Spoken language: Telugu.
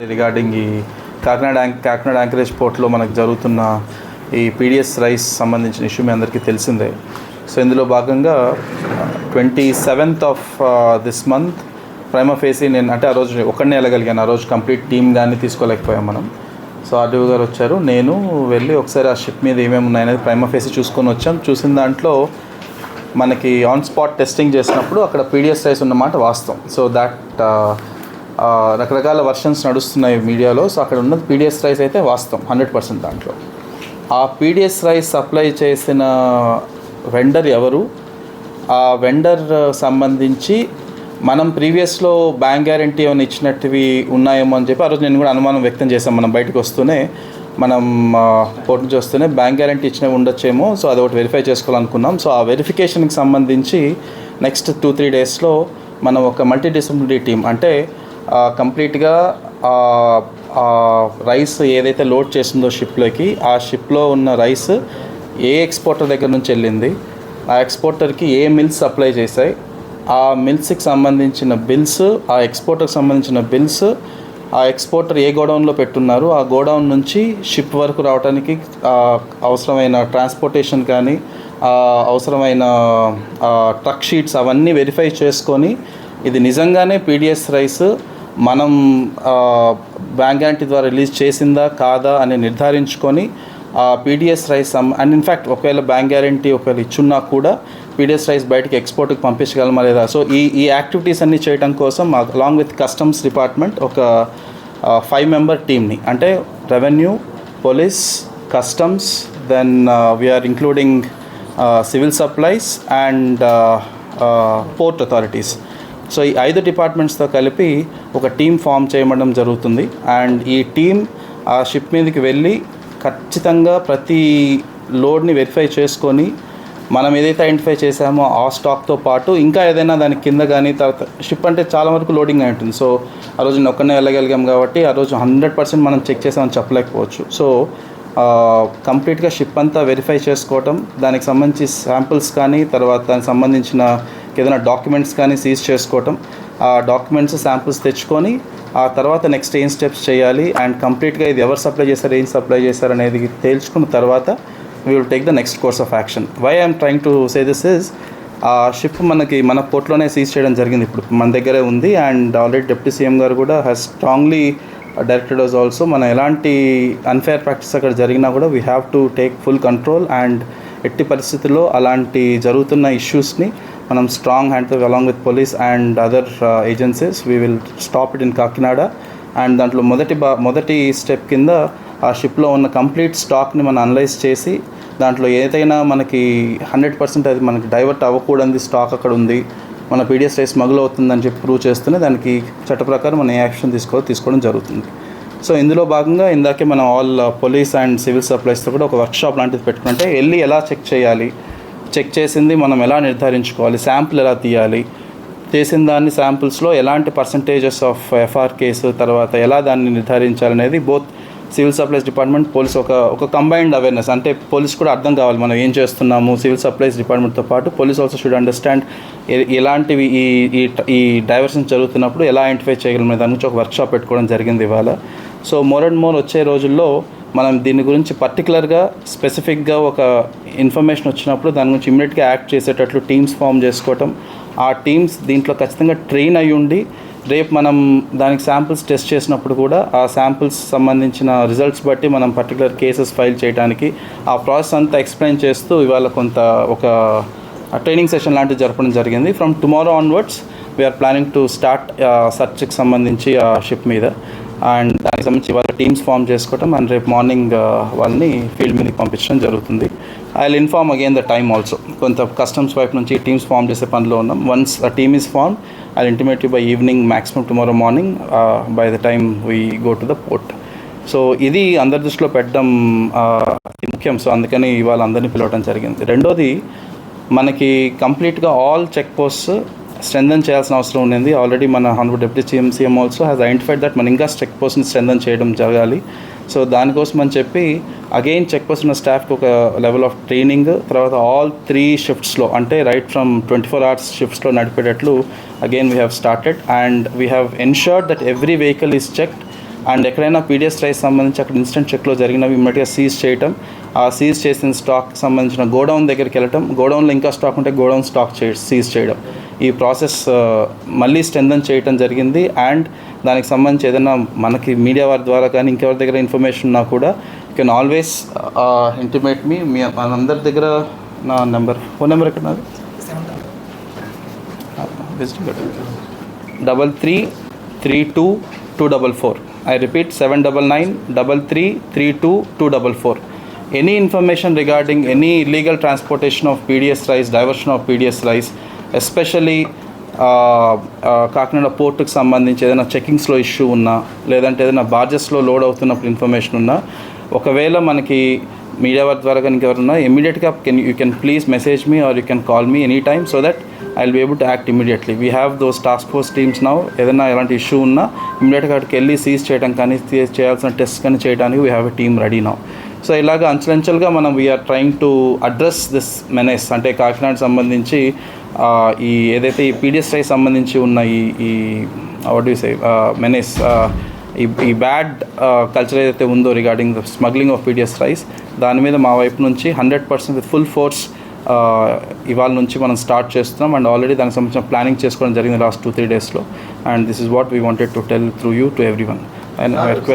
రిగార్డింగ్ ఈ కాకినాడ కాకినాడ యాంకరేజ్ పోర్ట్లో మనకు జరుగుతున్న ఈ పీడిఎస్ రైస్ సంబంధించిన ఇష్యూ మీ అందరికీ తెలిసిందే. సో ఇందులో భాగంగా twenty seventh of this month prima facie నేను అంటే ఆ రోజు ఒక్కడనే వెళ్ళగలిగాను. ఆ రోజు కంప్లీట్ టీమ్ కానీ తీసుకోలేకపోయాం మనం. సో ఆర్డీఓ గారు వచ్చారు. నేను వెళ్ళి ఒకసారి ఆ షిప్ మీద ఏమేమి ఉన్నాయనేది ప్రైమ ఫేసి చూసుకొని వచ్చాం. చూసిన దాంట్లో మనకి ఆన్ స్పాట్ టెస్టింగ్ చేసినప్పుడు అక్కడ పీడిఎస్ రైస్ ఉన్నమాట వాస్తవం. సో దాట్ రకరకాల వర్షన్స్ నడుస్తున్నాయి మీడియాలో. సో అక్కడ ఉన్నది పీడిఎస్ రైస్ అయితే వాస్తవం హండ్రెడ్ పర్సెంట్ దాంట్లో. ఆ పీడిఎస్ రైస్ సప్లై చేసిన వెండర్ ఎవరు? ఆ వెండర్ సంబంధించి మనం ప్రీవియస్లో బ్యాంక్ గ్యారంటీ ఏమైనా ఇచ్చినట్టువి ఉన్నాయేమో అని చెప్పి ఆ రోజు నేను కూడా అనుమానం వ్యక్తం చేశాం మనం బయటకు వస్తూనే మనం కోర్టు నుంచి వస్తూనే బ్యాంక్ గ్యారంటీ ఇచ్చినవి ఉండొచ్చేమో. సో అది ఒకటి వెరిఫై చేసుకోవాలనుకున్నాం. సో ఆ వెరిఫికేషన్కి సంబంధించి నెక్స్ట్ టూ త్రీ డేస్లో మనం ఒక మల్టీ డిసిప్లినరీ టీం అంటే కంప్లీట్గా రైస్ ఏదైతే లోడ్ చేసిందో షిప్లోకి ఆ షిప్లో ఉన్న రైస్ ఏ ఎక్స్పోర్టర్ దగ్గర నుంచి వెళ్ళింది ఆ ఎక్స్పోర్టర్కి ఏ మిల్స్ సప్లై చేశాయి ఆ మిల్స్కి సంబంధించిన బిల్స్ ఆ ఎక్స్పోర్టర్కి సంబంధించిన బిల్స్ ఆ ఎక్స్పోర్టర్ ఏ గోడౌన్లో పెట్టున్నారు ఆ గోడౌన్ నుంచి షిప్ వరకు రావడానికి అవసరమైన ట్రాన్స్పోర్టేషన్ కానీ అవసరమైన ట్రక్ షీట్స్ అవన్నీ వెరిఫై చేసుకొని ఇది నిజంగానే పీడిఎస్ రైస్ మనం బ్యాంక్ గ్యారంటీ ద్వారా రిలీజ్ చేసిందా కాదా అని నిర్ధారించుకొని PDS rice and in fact ఒకవేళ బ్యాంక్ గ్యారంటీ ఒకవేళ ఇచ్చున్నా కూడా పీడిఎస్ రైస్ బయటకి ఎక్స్పోర్ట్కి పంపించగలమా లేదా? సో ఈ ఈ యాక్టివిటీస్ అన్నీ చేయడం కోసం అలాంగ్ విత్ కస్టమ్స్ డిపార్ట్మెంట్ ఒక ఫైవ్ మెంబర్ టీమ్ని అంటే revenue police customs then we're including civil supplies and port authorities. So ఈ ఐదు డిపార్ట్మెంట్స్తో కలిపి ఒక టీం ఫామ్ చేయడం జరుగుతుంది. అండ్ ఈ టీం ఆ షిప్ మీదకి వెళ్ళి ఖచ్చితంగా ప్రతి లోడ్ని వెరిఫై చేసుకొని మనం ఏదైతే ఐడెంటిఫై చేసామో ఆ స్టాక్తో పాటు ఇంకా ఏదైనా దాని కింద కానీ తర్వాత షిప్ అంటే చాలా వరకు లోడింగ్ అయి ఉంటుంది. సో ఆ రోజు నేను ఒక్కనే వెళ్ళగలిగాం కాబట్టి ఆ రోజు హండ్రెడ్ పర్సెంట్ మనం చెక్ చేసామని చెప్పలేకపోవచ్చు. సో కంప్లీట్గా షిప్ అంతా వెరిఫై చేసుకోవటం దానికి సంబంధించి శాంపిల్స్ కానీ తర్వాత దానికి సంబంధించిన ఏదైనా డాక్యుమెంట్స్ కానీ సీజ్ చేసుకోవటం ఆ డాక్యుమెంట్స్ శాంపిల్స్ తెచ్చుకొని ఆ తర్వాత నెక్స్ట్ ఏం స్టెప్స్ చేయాలి అండ్ కంప్లీట్గా ఇది ఎవరు సప్లై చేశారు ఏం సప్లై చేశారు అనేది తేల్చుకున్న తర్వాత we will take the next course of action why I'm trying to say this is a ship మనకి మన పోర్ట్లోనే సీజ్ చేయడం జరిగింది ఇప్పుడు. మన దగ్గరే ఉంది అండ్ ఆల్రెడీ డిప్యూటీ సీఎం గారు కూడా has strongly directed was also మన ఎలాంటి అన్ఫేర్ ప్రాక్టీస్ అక్కడ జరిగినా కూడా we have to take full control and ఎట్టి పరిస్థితుల్లో అలాంటి జరుగుతున్న ఇష్యూస్ని మనం స్ట్రాంగ్ హ్యాండ్తో along with police and other agencies we will stop it in Kakinada and దాంట్లో మొదటి బా మొదటి స్టెప్ కింద ఆ షిప్లో ఉన్న కంప్లీట్ స్టాక్ని మనం అనలైజ్ చేసి దాంట్లో ఏదైనా మనకి హండ్రెడ్ పర్సెంట్ అది మనకి డైవర్ట్ అవ్వకూడదు స్టాక్ అక్కడ ఉంది. మన పీడిఎస్ రైస్ స్మగుల్ అవుతుందని చెప్పి ప్రూవ్ చేస్తూనే దానికి చట్ట ప్రకారం మనం ఏ యాక్షన్ తీసుకో తీసుకోవడం జరుగుతుంది. సో ఇందులో భాగంగా ఇందాకే మనం ఆల్ పోలీస్ అండ్ సివిల్ సప్లైస్తో కూడా ఒక వర్క్షాప్ లాంటిది పెట్టుకుంటే వెళ్ళి ఎలా చెక్ చేయాలి చెక్ చేసింది మనం ఎలా నిర్ధారించుకోవాలి శాంపుల్ ఎలా తీయాలి చేసిన దాన్ని శాంపుల్స్లో ఎలాంటి పర్సంటేజెస్ ఆఫ్ ఎఫ్ఆర్ కేసు తర్వాత ఎలా దాన్ని నిర్ధారించాలనేది both civil supplies department police ఒక ఒక కంబైన్డ్ అవేర్నెస్ అంటే పోలీస్ కూడా అర్థం కావాలి మనం ఏం చేస్తున్నాము సివిల్ సప్లైస్ డిపార్ట్మెంట్తో పాటు పోలీస్ ఆల్సో షుడ్ అండర్స్టాండ్ ఎలాంటివి ఈ ఈ ఈ జరుగుతున్నప్పుడు ఎలా ఐడెంటిఫై చేయగలం దాని గురించి ఒక వర్క్షాప్ పెట్టుకోవడం జరిగింది ఇవాళ. సో మోర్ అండ్ మోర్ వచ్చే రోజుల్లో మనం దీని గురించి పర్టికులర్గా స్పెసిఫిక్గా ఒక ఇన్ఫర్మేషన్ వచ్చినప్పుడు దాని గురించి ఇమ్మీడియట్గా యాక్ట్ చేసేటట్లు టీమ్స్ ఫామ్ చేసుకోవటం. ఆ టీమ్స్ దీంట్లో ఖచ్చితంగా ట్రైన్ అయి ఉండి రేపు మనం దానికి శాంపిల్స్ టెస్ట్ చేసినప్పుడు కూడా ఆ శాంపిల్స్ సంబంధించిన రిజల్ట్స్ బట్టి మనం పర్టికులర్ కేసెస్ ఫైల్ చేయడానికి ఆ ప్రాసెస్ అంతా ఎక్స్ప్లెయిన్ చేస్తూ ఇవాళ కొంత ఒక ట్రైనింగ్ సెషన్ లాంటివి జరపడం జరిగింది. From tomorrow onwards we're planning to start సర్చ్కి సంబంధించి uh, ఆ షిప్ మీద. అండ్ దానికి సంబంధించి వాళ్ళ టీమ్స్ ఫామ్ చేసుకోవటం అండ్ రేపు మార్నింగ్ వాళ్ళని ఫీల్డ్ మీదకి పంపించడం జరుగుతుంది. I will inform again the time also కొంత కస్టమ్స్ వైపు నుంచి టీమ్స్ ఫామ్ చేసే పనిలో ఉన్నాం. Once a team is form I intimate by evening maximum tomorrow morning by the time we go to the port so ఇది అందరి దృష్టిలో పెట్టడం ఆ, ముఖ్యం. సో అందుకని ఇవాళ అందరినీ పిలవడం జరిగింది. రెండోది మనకి కంప్లీట్గా ఆల్ చెక్ పోస్ట్స్ స్ట్రెంథన్ చేయాల్సిన అవసరం ఉండింది ఆల్రెడీ మన honorable deputy CM CM also has identified that మన ఇంకా చెక్ పోస్ట్ని స్ట్రెంథన్ చేయడం జరగాలి. సో దానికోసం అని చెప్పి అగైన్ చెక్ పోస్ట్ ఉన్న స్టాఫ్కి ఒక లెవెల్ ఆఫ్ ట్రైనింగ్ తర్వాత ఆల్ త్రీ షిఫ్ట్స్లో అంటే right from twenty four hours షిఫ్ట్స్లో నడిపేటట్లు again we have started and we have ensured that every vehicle is checked and ఎక్కడైనా పీడిఎస్ రైస్ సంబంధించి అక్కడ ఇన్స్టెంట్ చెక్లో జరిగినవి ఇమ్మీడియట్గా సీజ్ చేయటం. ఆ సీజ్ చేసిన స్టాక్ సంబంధించిన గోడౌన్ దగ్గరికి వెళ్ళటం గోడౌన్లో ఇంకా స్టాక్ ఉంటే గోడౌన్ స్టాక్ చే సీజ్ చేయడం. ఈ ప్రాసెస్ మళ్ళీ స్ట్రెంథన్ చేయటం జరిగింది. అండ్ దానికి సంబంధించి ఏదైనా మనకి మీడియా వారి ద్వారా కానీ ఇంకెవరి దగ్గర ఇన్ఫర్మేషన్ ఉన్నా కూడా you can always intimate me మీ అందరి దగ్గర నా నెంబర్ ఫోన్ నెంబర్ ఎక్కడ నాది double three three two two double four. I repeat seven double nine double three three two two double four. Any information regarding any illegal transportation of PDS rice diversion of PDS rice especially Kakinada పోర్టుకు సంబంధించి ఏదైనా చెకింగ్స్లో ఇష్యూ ఉన్నా లేదంటే ఏదైనా బార్జెస్లో లోడ్ అవుతున్నప్పుడు ఇన్ఫర్మేషన్ ఉన్నా ఒకవేళ మనకి మీడియా వారి ద్వారా కనుక ఎవరున్నా ఇమీడియట్గా can you can please message me or you can call me any time so that I will be able to act immediately we have those task force teams now ఏదైనా ఎలాంటి ఇష్యూ ఉన్నా ఇమీడియట్గా అక్కడికి వెళ్ళి సీజ్ చేయడం కానీ చేయాల్సిన టెస్ట్ కానీ చేయడానికి we have a team ready now so ఇలాగ అంచెలంచెలుగా మనం we're trying to address this menace అంటే కాకినాడ సంబంధించి ఈ ఏదైతే ఈ పీడిఎస్ఐ సంబంధించి ఉన్న ఈ ఈ వాట్ యూ సే మెనెస్ ఈ ఈ బ్యాడ్ కల్చర్ ఏదైతే ఉందో regarding the smuggling of PDS rice దాని మీద మా వైపు నుంచి hundred percent with full force ఇవాళ నుంచి మనం స్టార్ట్ చేస్తున్నాం. అండ్ ఆల్రెడీ దానికి సంబంధించిన ప్లానింగ్ చేసుకోవడం జరిగింది లాస్ట్ టూ త్రీ డేస్లో and this is what we wanted to tell through you to everyone and request